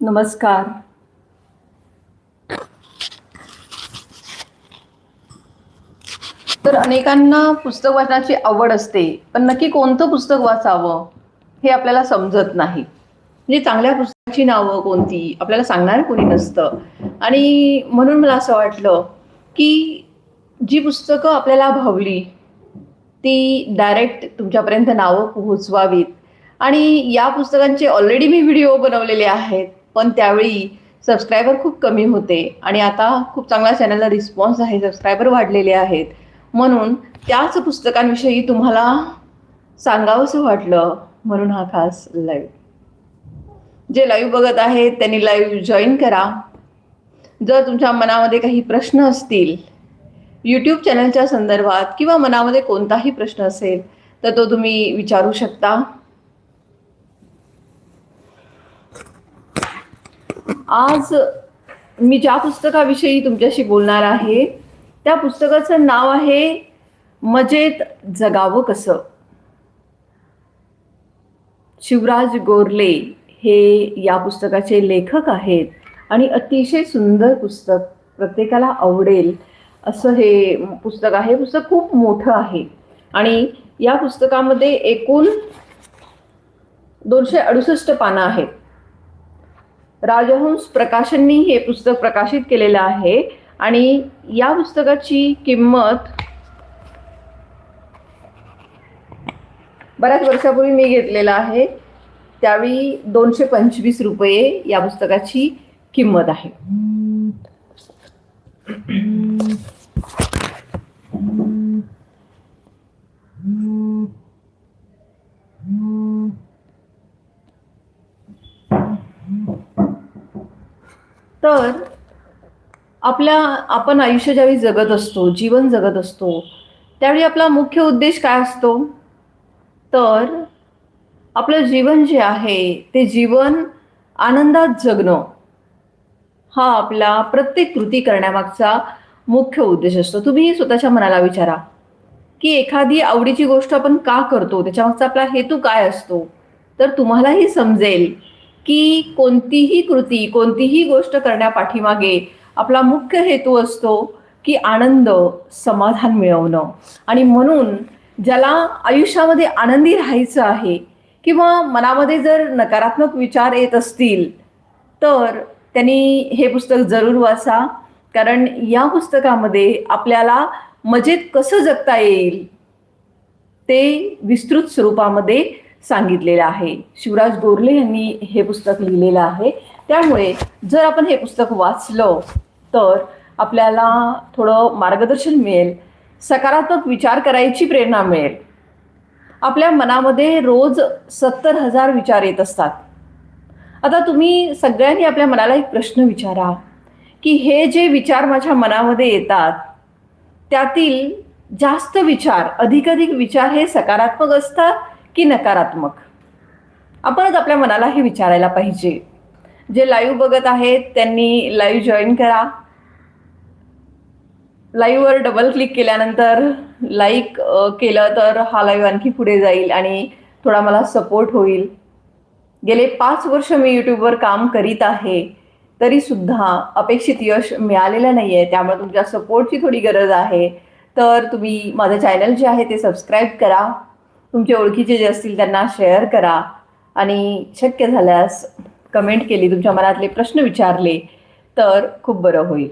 नमस्कार. तर अनेकांना पुस्तक वाचनाची आवड असते पण नक्की कोणतं पुस्तक वाचावं हे आपल्याला समजत नाही. म्हणजे चांगल्या पुस्तकाची नावं कोणती आपल्याला सांगणार कोणी नसतं. आणि म्हणून मला असं वाटलं की जी पुस्तकं आपल्याला भावली ती डायरेक्ट तुमच्यापर्यंत नावं पोहोचवावीत. आणि या पुस्तकांचे ऑलरेडी मी व्हिडिओ बनवलेले आहेत. पण त्यावेळी सबस्क्रायबर खूप कमी होते. आणि आता खूप चांगला चॅनलला रिस्पॉन्स आहे सबस्क्रायबर वाढलेले आहेत. म्हणून त्याच पुस्तकांविषयी तुम्हाला सांगावंसं वाटलं म्हणून हा खास लाईव्ह जे लाईव्ह बघत आहेत त्यांनी लाईव्ह जॉईन करा. जर तुमच्या मनामध्ये काही प्रश्न असतील यूट्यूब चॅनलच्या संदर्भात किंवा मनामध्ये कोणताही प्रश्न असेल तर तो तुम्ही विचारू शकता. आज मी ज्या पुस्तकाविषयी तुमच्याशी बोलणार आहे त्या पुस्तकाचं नाव आहे मजेत जगावं कसं? शिवराज गोरले हे या पुस्तकाचे लेखक आहेत आणि अतिशय सुंदर पुस्तक प्रत्येकाला आवडेल असं हे पुस्तक आहे. पुस्तक खूप मोठं आहे आणि या पुस्तकामध्ये एकूण दोनशे अडुसष्ट पानं आहेत. राजहंस प्रकाशननी हे पुस्तक प्रकाशित केलेलं आहे. आणि या पुस्तकाची किंमत बऱ्याच वर्षापूर्वी मी घेतलेला आहे. त्यावेळी दोनशे पंचवीस रुपये या पुस्तकाची किंमत आहे. तर आपल्या आपण आयुष्य ज्यावेळी जगत असतो जीवन जगत असतो त्यावेळी आपला मुख्य उद्देश काय असतो? तर आपलं जीवन जे आहे ते जीवन आनंदात जगणं हा आपला प्रत्येक कृती करण्यामागचा मुख्य उद्देश असतो. तुम्ही स्वतःच्या मनाला विचारा की एखादी आवडीची गोष्ट आपण का करतो? त्याच्यामागचा आपला हेतू काय असतो? तर तुम्हालाही समजेल की कोणतीही कृती कोणतीही गोष्ट करण्यापाठीमागे आपला मुख्य हेतू असतो की आनंद समाधान मिळवणं. आणि म्हणून ज्याला आयुष्यामध्ये आनंदी राहायचं आहे किंवा मनामध्ये जर नकारात्मक विचार येत असतील तर त्यांनी हे पुस्तक जरूर वाचा. कारण या पुस्तकामध्ये आपल्याला मजेत कसं जगता येईल ते विस्तृत स्वरूपामध्ये सांगितलेलं आहे. शिवराज गोरले यांनी हे पुस्तक लिहिलेलं आहे. त्यामुळे जर आपण हे पुस्तक वाचलं तर आपल्याला थोडं मार्गदर्शन मिळेल सकारात्मक विचार करायची प्रेरणा मिळेल. आपल्या मनामध्ये रोज सत्तर हजार विचार येत असतात. आता तुम्ही सगळ्यांनी आपल्या मनाला एक प्रश्न विचारा की हे जे विचार माझ्या मनामध्ये येतात त्यातील जास्त विचार अधिकाधिक विचार हे सकारात्मक असतात की नकारात्मक. आपणच आपल्या मनाला हे विचारायला पाहिजे. जे लाईव्ह बघत आहेत त्यांनी लाईव्ह जॉईन करा. लाईव्हवर डबल क्लिक केल्यानंतर लाईक केलं तर हा लाईव्ह आणखी पुढे जाईल आणि थोडा मला सपोर्ट होईल. गेले पाच वर्ष मी यूट्यूबवर काम करीत आहे तरीसुद्धा अपेक्षित यश मिळालेलं नाही आहे त्यामुळे तुमच्या सपोर्टची थोडी गरज आहे. तर तुम्ही माझं चॅनल जे आहे ते सबस्क्राईब करा. तुमच्या ओळखीचे जे असतील त्यांना शेअर करा. आणि शक्य झाल्यास कमेंट केली तुमच्या मनातले प्रश्न विचारले तर खूप बरं होईल.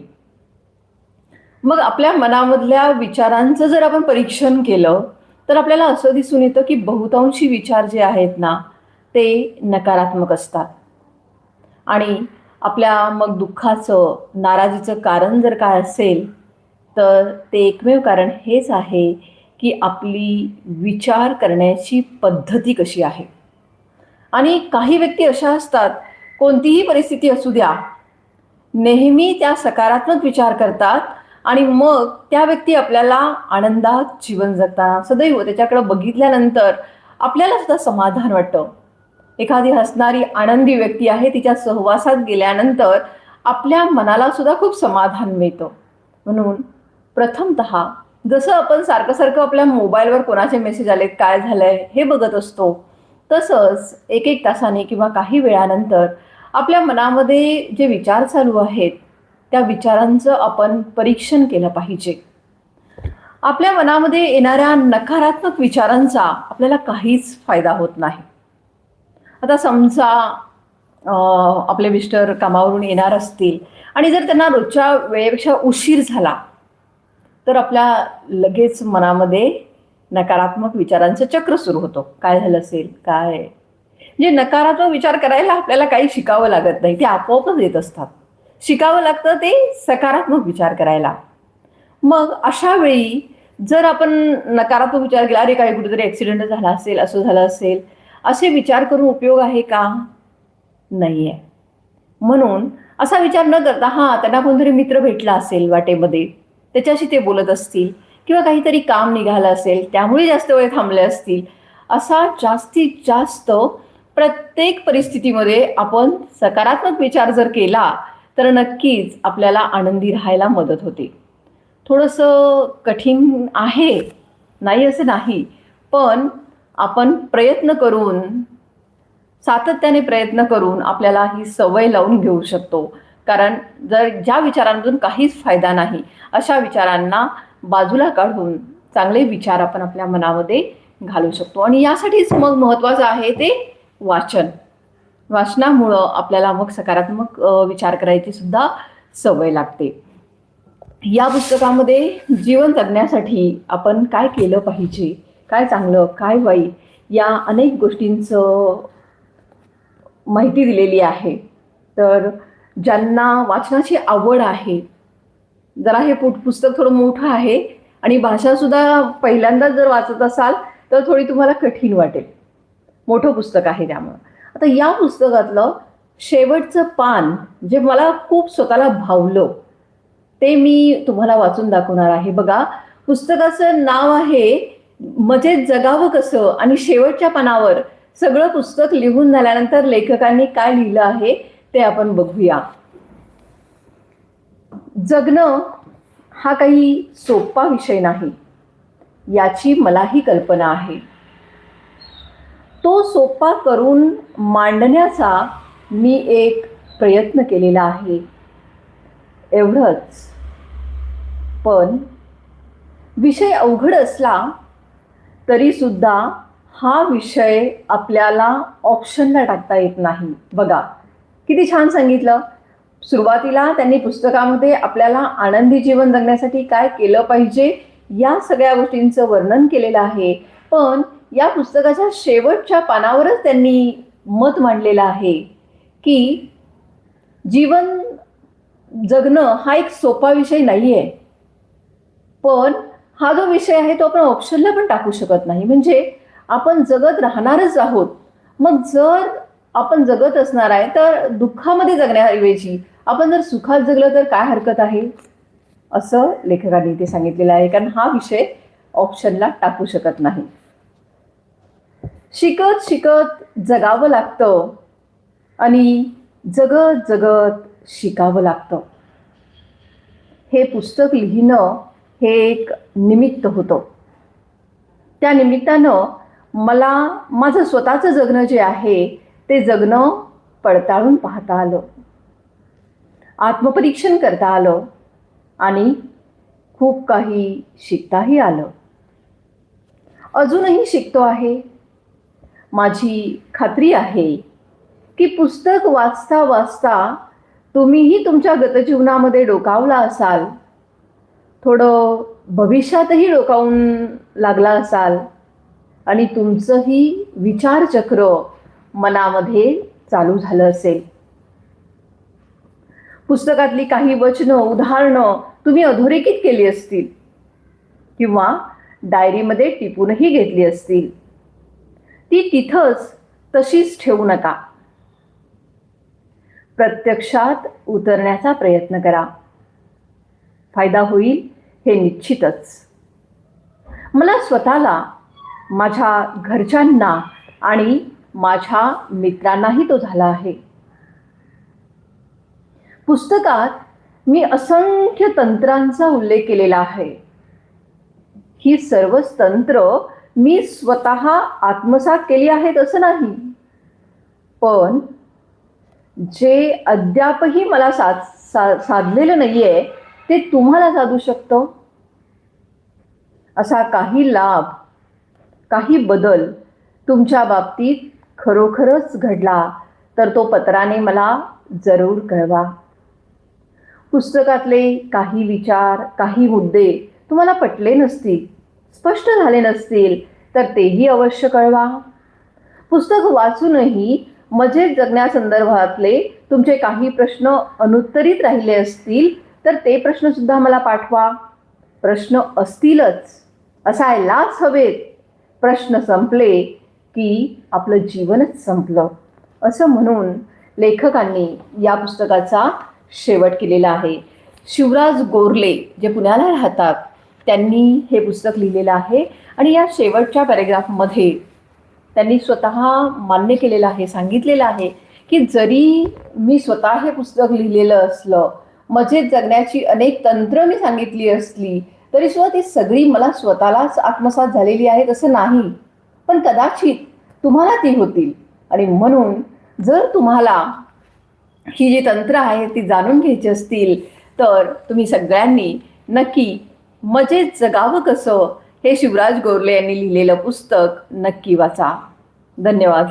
मग आपल्या मनामधल्या विचारांचं जर आपण परीक्षण केलं तर आपल्याला असं दिसून येतं की बहुतांशी विचार जे आहेत ना ते नकारात्मक असतात. आणि आपल्या मग दुःखाचं नाराजीचं कारण जर काय असेल तर ते एकमेव कारण हेच आहे की आपली विचार करण्याची पद्धती कशी आहे? आणि काही व्यक्ती अशा असतात कोणतीही परिस्थिती असू द्या नेहमी त्या सकारात्मक विचार करतात आणि मग त्या व्यक्ती आपल्याला आनंदात जीवन जगताना सदैव त्याच्याकडे बघितल्यानंतर आपल्याला सुद्धा समाधान वाटतं. एखादी हसणारी आनंदी व्यक्ती आहे तिच्या सहवासात गेल्यानंतर आपल्या मनाला सुद्धा खूप समाधान मिळतं. म्हणून प्रथमत जसं आपण सारखं सारखं आपल्या मोबाईलवर कोणाचे मेसेज आलेत काय झालंय हे बघत असतो तसंच एक एक तासाने किंवा काही वेळानंतर आपल्या मनामध्ये जे विचार चालू आहेत त्या विचारांचं आपण परीक्षण केलं पाहिजे. आपल्या मनामध्ये येणाऱ्या नकारात्मक विचारांचा आपल्याला काहीच फायदा होत नाही. आता समजा आपले मिस्टर कामावरून येणार असतील आणि जर त्यांना रोजच्या वेळेपेक्षा उशीर झाला तर आपल्या लगेच मनामध्ये नकारात्मक विचारांचं चक्र सुरू होतं. काय झालं असेल? काय? म्हणजे नकारात्मक विचार करायला आपल्याला काही शिकावं लागत नाही. ते आपोआपच येत असतात. शिकावं लागतं ते सकारात्मक विचार करायला. मग अशा वेळी जर आपण नकारात्मक विचार केला अरे काय कुठेतरी ॲक्सिडेंट झाला असेल असं झालं असेल असे विचार करून उपयोग आहे का? नाही आहे म्हणून असा विचार न करता हां त्यांना कोणतरी मित्र भेटला असेल वाटेमध्ये त्याच्याशी ते बोलत असतील किंवा काहीतरी काम निघालं असेल त्यामुळे जास्त वेळ थांबले असतील असा जास्तीत जास्त प्रत्येक परिस्थितीमध्ये आपण सकारात्मक विचार जर केला तर नक्कीच आपल्याला आनंदी राहायला मदत होते. थोडंसं कठीण आहे नाही असं नाही पण आपण प्रयत्न करून सातत्याने प्रयत्न करून आपल्याला ही सवय लावून घेऊ शकतो. कारण जर ज्या विचारांमधून काहीच फायदा नाही अशा विचारांना बाजूला काढून चांगले विचार आपण आपल्या मनामध्ये घालू शकतो. आणि यासाठीच मग महत्त्वाचं आहे ते वाचन. वाचनामुळं आपल्याला मग सकारात्मक विचार करायची सुद्धा सवय लागते. या पुस्तकामध्ये जीवन जगण्यासाठी आपण काय केलं पाहिजे काय चांगलं काय वाईट या अनेक गोष्टींचं माहिती दिलेली आहे. तर ज्यांना वाचनाची आवड आहे. जरा हे पुट पुस्तक थोडं मोठं आहे आणि भाषासुद्धा पहिल्यांदाच जर वाचत असाल तर थोडी तुम्हाला कठीण वाटेल. मोठं पुस्तक आहे त्यामुळं. आता या पुस्तकातलं शेवटचं पान जे मला खूप स्वतःला भावलं ते मी तुम्हाला वाचून दाखवणार आहे. बघा पुस्तकाचं नाव आहे मजेत जगावं कसं? आणि शेवटच्या पानावर सगळं पुस्तक लिहून झाल्यानंतर लेखकांनी काय लिहिलं आहे? ते आपण बघूया. जगणं हा काही सोपा विषय नाही याची मलाही कल्पना आहे. तो सोपा करून मांडण्याचा मी एक प्रयत्न केलेला आहे. एवढंच. पण विषय अवघड असला तरी सुद्धा हा विषय आपल्याला ऑप्शनला टाकता येत नाही. बघा. किती छान सांगितलं. सुरुवातीला त्यांनी पुस्तकामध्ये आपल्याला आनंदी जीवन जगण्यासाठी काय केलं पाहिजे या सगळ्या गोष्टींचं वर्णन केलेलं आहे. पण या पुस्तकाच्या शेवटच्या पानावरच त्यांनी मत मांडलेलं आहे की जीवन जगणं हा एक सोपा विषय नाही आहे पण हा जो विषय आहे तो आपण ऑप्शनला पण टाकू शकत नाही. म्हणजे आपण जगत राहणारच आहोत. मग जर आपण जगत असणार आहे तर दुःखामध्ये जगण्याऐवजी आपण जर सुखात जगलं तर काय हरकत आहे? असं लेखकांनी इथे सांगितलेलं आहे कारण हा विषय ऑप्शनला टाकू शकत नाही. शिकत शिकत जगावं लागतं आणि जगत जगत शिकावं लागतं. हे पुस्तक लिहिणं हे एक निमित्त होतं. त्या निमित्तानं मला माझं स्वतःचं जगणं जे आहे ते जगणं पडताळून पाहता आलं. आत्मपरीक्षण करता आलं आणि खूप काही शिकताही आलं. अजूनही शिकतो आहे. माझी खात्री आहे की पुस्तक वाचता वाचता तुम्हीही तुमच्या गतजीवनामध्ये डोकावला असाल. थोडं भविष्यातही डोकावून लागला असाल आणि तुमचंही विचारचक्र मनामध्ये चालू झालं असेल. पुस्तकातली काही वचनं उदाहरणं तुम्ही अधोरेखित केली असतील किंवा डायरीमध्ये टिपूनही घेतली असतील. ती तिथंच तशीच ठेवू नका. प्रत्यक्षात उतरण्याचा प्रयत्न करा. फायदा होईल हे निश्चितच. मला स्वतःला माझ्या घरच्यांना आणि माझ्या मित्रांनाही तो झाला आहे. पुस्तकात मी असंख्य तंत्रांचा उल्लेख केलेला आहे. ही सर्वच तंत्र मी स्वतः आत्मसात केली आहेत असं नाही. पण जे अद्यापही मला साध सा साधलेलं नाही आहे ते तुम्हाला साधू शकतं. असा काही लाभ काही बदल तुमच्या बाबतीत खरोखरच घडला तर तो पत्राने मला जरूर कळवा. पुस्तकातले काही विचार काही मुद्दे तुम्हाला पटले नसतील स्पष्ट झाले नसतील तर तेही अवश्य कळवा. पुस्तक वाचूनही मजेत जगण्यासंदर्भातले तुमचे काही प्रश्न अनुत्तरित राहिले असतील तर ते प्रश्नसुद्धा मला पाठवा. प्रश्न असतीलच असायलाच हवेत. प्रश्न संपले की आपलं जीवनच संपलं. असं म्हणून लेखकांनी या पुस्तकाचा शेवट केलेला आहे. शिवराज गोरले जे पुण्याला राहतात त्यांनी हे पुस्तक लिहिलेलं आहे आणि या शेवटच्या पॅरेग्राफमध्ये त्यांनी स्वतः मान्य केलेलं आहे सांगितलेलं आहे की जरी मी स्वतः हे पुस्तक लिहिलेलं असलं मजेत जगण्याची अनेक तंत्र मी सांगितली असली तरी सुद्धा ती सगळी मला स्वतःलाच आत्मसात झालेली आहेत असं नाही. पण कदाचित तुम्हाला ती होतील. आणि म्हणून जर तुम्हाला ही जी तंत्र आहे ती जाणून घ्यायची असतील तर तुम्ही सगळ्यांनी नक्की मजेत जगावं कसं हे शिवराज गोरले यांनी लिहिलेलं पुस्तक नक्की वाचा. धन्यवाद.